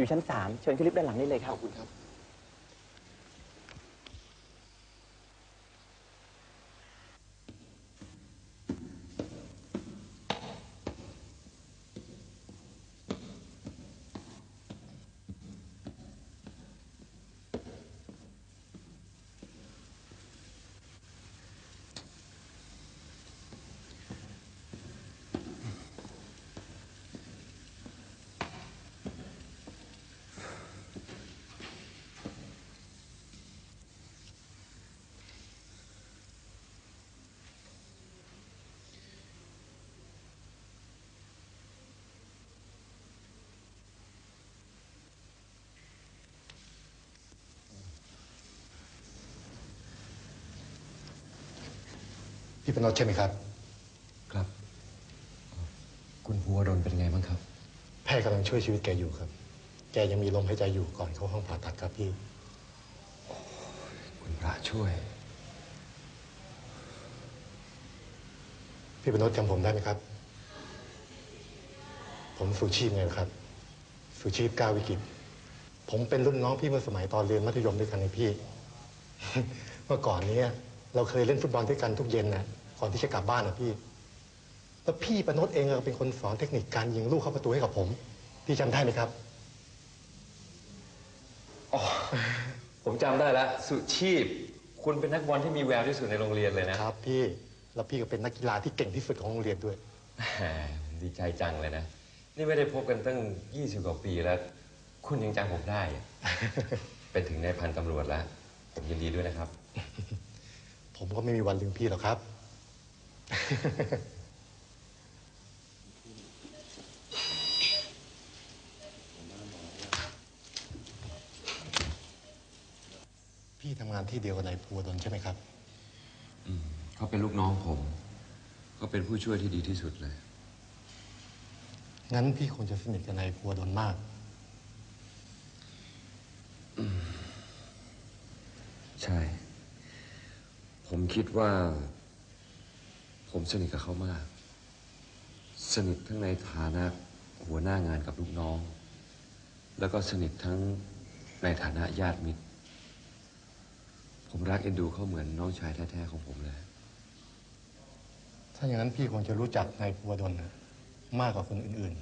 อยู่ชั้นสามเชิญขึ้นลิฟต์ด้านหลังนี้เลยครับอบคุณครับ พี่เป็นรถใช่ไหมครับ ครับ คุณภูวดลเป็นไงบ้างครับ แพทย์กำลังช่วยชีวิตแกอยู่ครับ แกยังมีลมหายใจอยู่ก่อนเข้าห้องผ่าตัดครับพี่ คุณพระช่วย พี่เป็นรถจำผมได้ไหมครับ ผมสุชีพไงล่ะครับ สุชีพก้าววิกฤตผมเป็นรุ่นน้องพี่เมื่อสมัยตอนเรียนมัธยมด้วยกันในพี่ เมื่อก่อนเนี้ เราเคยเล่นฟุตบอลด้วยกันทุกเย็นนะก่อนที่จะกลับบ้านนะพี่แล้วพี่ประนดเองก็เป็นคนสอนเทคนิคการยิงลูกเข้าประตูให้กับผมพี่จำได้ไหมครับผมจำได้แล้ว สุชีพ คุณเป็นนักบอลที่มีแววที่สุดในโรงเรียนเลยนะ ครับพี่แล้วพี่ก็เป็นนักกีฬาที่เก่งที่สุดของโรงเรียนด้วย แหมดีใจจังเลยนะ นี่ไม่ได้พบกันตั้ง 20 กว่าปีแล้ว คุณยังจำผมได้อะ เป็นถึงนายพันตำรวจแล้ว ผมยินดีด้วยนะครับ ผมก็ไม่มีวันลืมพี่หรอกครับ พี่ทำงานที่เดียวกับนายภูวดลใช่ไหมครับเขาเป็นลูกน้องผมเขาเป็นผู้ช่วยที่ดีที่สุดเลย งั้นพี่คงจะสนิทกับนายภูวดลมาก ใช่ ผมคิดว่า ผมสนิทกับเขามาก สนิททั้งในฐานะหัวหน้างานกับลูกน้อง แล้วก็สนิททั้งในฐานะญาติมิตร ผมรักเอ็นดูเขาเหมือนน้องชายแท้ๆของผมเลย ถ้าอย่างนั้นพี่คงจะรู้จักนายภูวดลนะมากกว่าคนอื่น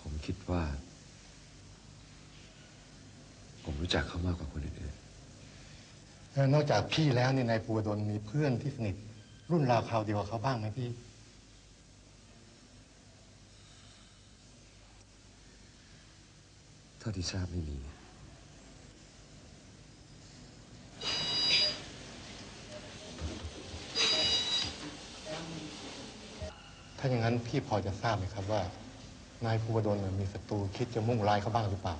ผมคิดว่า ผมรู้จักเขามากกว่าคนอื่นๆแล้วนอกจากพี่แล้วเนี่ยนายภูวดลมีเพื่อนที่สนิท รุ่นราวคราวเดียวกับเขาบ้างไหมพี่ๆเท่าที่ทราบไม่มี ถ้าอย่างนั้นพี่พอจะทราบไหมครับว่า นายภูวดลน่ะมีศัตรูคิดจะมุ่งร้ายเขาบ้างหรือเปล่า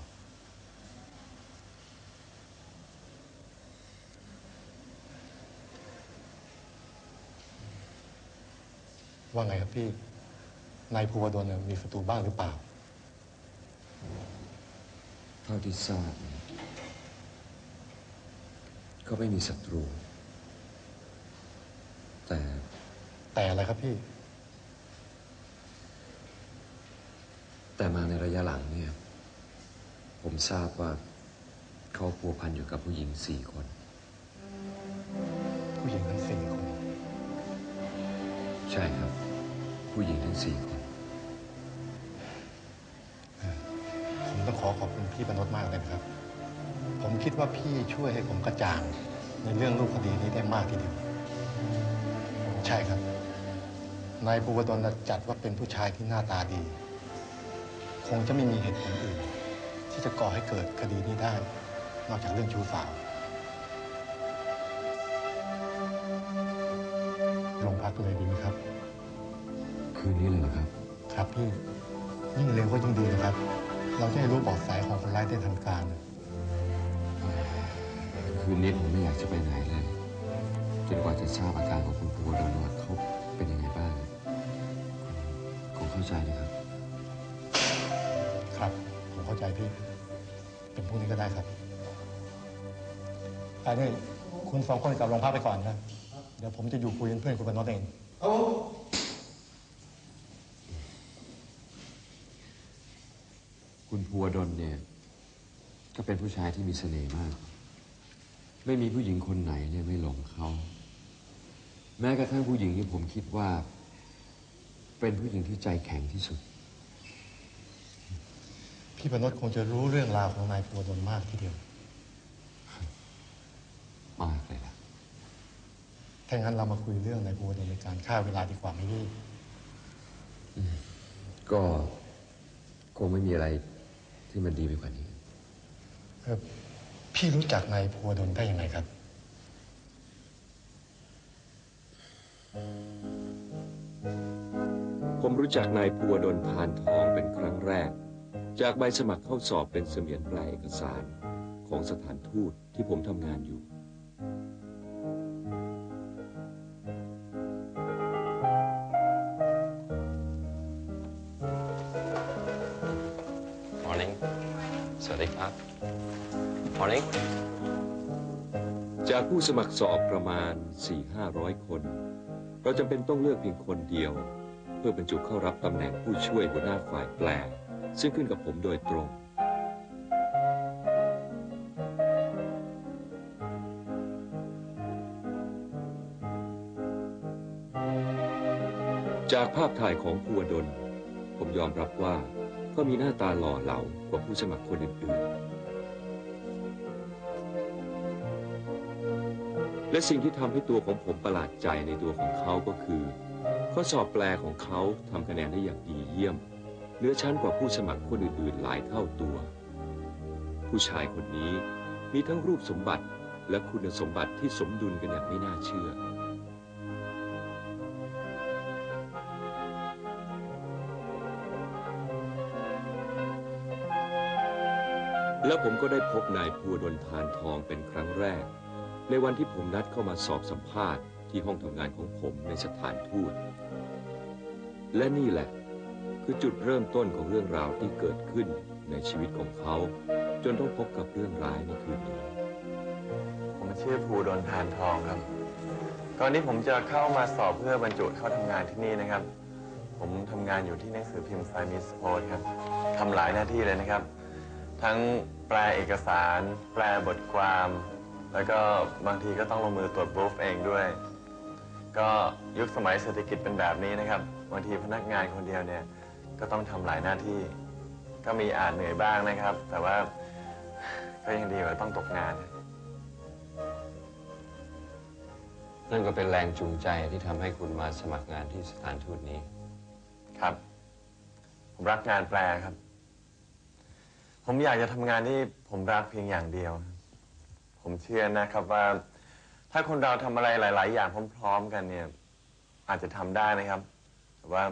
ว่าไงครับพี่ นายภูวดลน่ะมีศัตรูบ้างหรือเปล่า เท่าที่ทราบเนี่ยก็ไม่มีศัตรู แต่แต่อะไรครับพี่ แต่มาในระยะหลังเนี่ย ผมทราบว่าเขาพัวพันอยู่กับผู้หญิงสี่คน ผู้หญิงทั้งสี่คน ใช่ครับ ผู้หญิงทั้งสี่คน ผมต้องขอขอบคุณพี่ปนดมากเลยนะครับ ผมคิดว่าพี่ช่วยให้ผมกระจ่าง ในเรื่องรูปคดีนี้ได้มากทีเดียว ใช่ครับ นายภูวดลน่ะจัดว่าเป็นผู้ชายที่หน้าตาดี คงจะไม่มีเหตุผลอื่น ที่จะก่อให้เกิดคดีนี้ได้ นอกจากเรื่องชู้สาว โรงพักเลยดีไหมครับ คืนนี้เลยเหรอครับ ครับพี่ ยิ่งเร็วก็ยิ่งดีนะครับ เราจะได้รู้เบาะแสของคนร้ายได้ทันการ คืนนี้ผมไม่อยากจะไปไหนเลย จนกว่าจะทราบอาการของคุณภูวดลว่าเขาเป็นยังไงบ้างคุณคงเข้าใจนะครับ ครับ ผมเข้าใจพี่ เป็นพรุ่งนี้ก็ได้ครับอันนี้คุณสองคนกลับโรงพักไปก่อนนะเดี๋ยวผมจะอยู่คุยเป็นเพื่อนคุณปนดเองคุณพัวดลเนี่ย ก็เป็นผู้ชายที่มีเสน่ห์มาก ไม่มีผู้หญิงคนไหนเนี่ยไม่หลงเขา แม้กระทั่งผู้หญิงที่ผมคิดว่า เป็นผู้หญิงที่ใจแข็งที่สุด พี่ประนดคงจะรู้เรื่องราวของนายภูวดลมากทีเดียว มากเลยล่ะ ถ้างั้นเรามาคุยเรื่องนายภูวดลในการฆ่าเวลาดีกว่าไหมพี่ก็คงไม่มีอะไรที่มันดีไปกว่านี้เออพี่รู้จักนายภูวดลได้ยังไงครับ ผมรู้จักนายภูวดลพานทองเป็นครั้งแรก จากใบสมัครเข้าสอบเป็นเสมียนแปลเอกสารของสถานทูตที่ผมทำงานอยู่ Morning จากผู้สมัครสอบประมาณ 4-500 คน เราจำเป็นต้องเลือกเพียงคนเดียว เพื่อบรรจุเข้ารับตำแหน่งผู้ช่วยหัวหน้าฝ่ายแปล ซึ่งขึ้นกับผมโดยตรง จากภาพถ่ายของภูวดล ผมยอมรับว่าก็มีหน้าตาหล่อเหลากว่าผู้สมัครคนอื่นๆ และสิ่งที่ทำให้ตัวของผมประหลาดใจในตัวของเขาก็คือ ข้อสอบแปลของเขาทำคะแนนได้อย่างดีเยี่ยมเหนือชั้นกว่าผู้สมัครคนอื่นๆหลายเท่าตัว ผู้ชายคนนี้มีทั้งรูปสมบัติและคุณสมบัติที่สมดุลกันอย่างไม่น่าเชื่อ แล้วผมก็ได้พบนายภูวดลทานทองเป็นครั้งแรก ในวันที่ผมนัดเข้ามาสอบสัมภาษณ์ที่ห้องทำงานของผมในสถานทูต และนี่แหละคือจุดเริ่มต้นของเรื่องราวที่เกิดขึ้นในชีวิตของเขา จนต้องพบกับเรื่องร้ายในคืนนี้ ผมชื่อภูดลทานทองครับ ก่อนที่ผมจะเข้ามาสอบเพื่อบรรจุเข้าทำงานที่นี่นะครับ ผมทำงานอยู่ที่หนังสือพิมพ์ไซมิสโพสครับทำหลายหน้าที่เลยนะครับ ทั้งแปลเอกสาร แปลบทความ แล้วก็บางทีก็ต้องลงมือตรวจบลูฟเองด้วย ก็ยุคสมัยเศรษฐกิจเป็นแบบนี้นะครับ บางทีพนักงานคนเดียวเนี่ยก็ต้องทำหลายหน้าที่ ก็มีอาจเหนื่อยบ้างนะครับ แต่ว่าก็ยังดีกว่าต้องตกงาน นั่นก็เป็นแรงจูงใจที่ทำให้คุณมาสมัครงานที่สถานทูตนี้ ครับ ผมรักงานแปลครับ ผมอยากจะทำงานที่ผมรักเพียงอย่างเดียว ผมเชื่อนะครับว่า ถ้าคนเราทำอะไรหลาย ๆ อย่างพร้อม ๆ กันเนี่ย อาจจะทำได้นะครับ แต่ว่า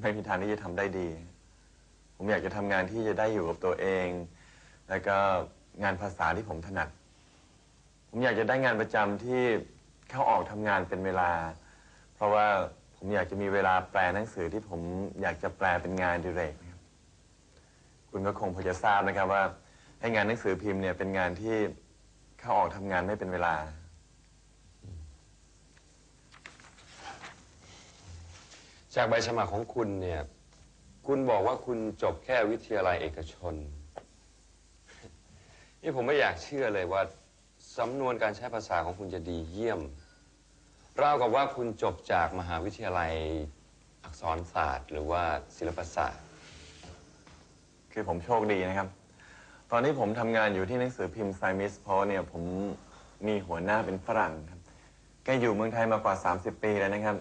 ไม่มีทางที่จะทำได้ดี ผมอยากจะทำงานที่จะได้อยู่กับตัวเอง แล้วก็งานภาษาที่ผมถนัด ผมอยากจะได้งานประจำที่เข้าออกทำงานเป็นเวลา เพราะว่าผมอยากจะมีเวลาแปลหนังสือที่ผมอยากจะแปลเป็นงานอดิเรกนะครับ คุณก็คงพอจะทราบนะครับว่าให้งานหนังสือพิมพ์เนี่ยเป็นงานที่ เข้าออกทำงานไม่เป็นเวลา จากใบสมัครของคุณเนี่ย คุณบอกว่าคุณจบแค่วิทยาลัยเอกชน นี่ผมไม่อยากเชื่อเลยว่าสำนวนการใช้ภาษาของคุณจะดีเยี่ยมราวกับว่าคุณจบจากมหาวิทยาลัยอักษรศาสตร์ หรือว่าศิลปศาสตร์ คือผมโชคดีนะครับ ตอนที่ผมทำงานอยู่ที่หนังสือพิมพ์ไซมิสโพเนี่ยผมมีหัวหน้าเป็นฝรั่งครับแกอยู่เมืองไทยมากว่า 30 ปีแล้วนะครับ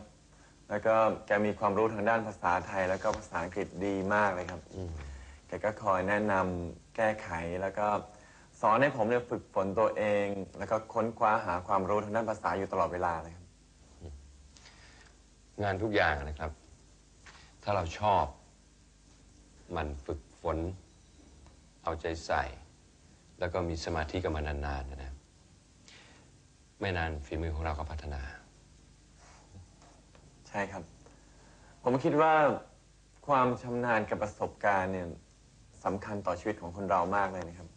แล้วก็แกมีความรู้ทางด้านภาษาไทย แล้วก็ภาษาอังกฤษดีมากเลยครับแกก็คอยแนะนำแก้ไขแล้วก็สอนให้ผมเนี่ยฝึกฝนตัวเอง แล้วก็ค้นคว้าหาความรู้ทางด้านภาษาอยู่ตลอดเวลาเลยครับ งานทุกอย่างนะครับ ถ้าเราชอบ มันฝึกฝน เอาใจใส่ แล้วก็มีสมาธิกับมันนานๆนะครับไม่นานฝีมือของเราก็พัฒนา ใช่ครับ ผมคิดว่าความชำนาญกับประสบการณ์เนี่ยสำคัญต่อชีวิตของคนเรามากเลยนะครับ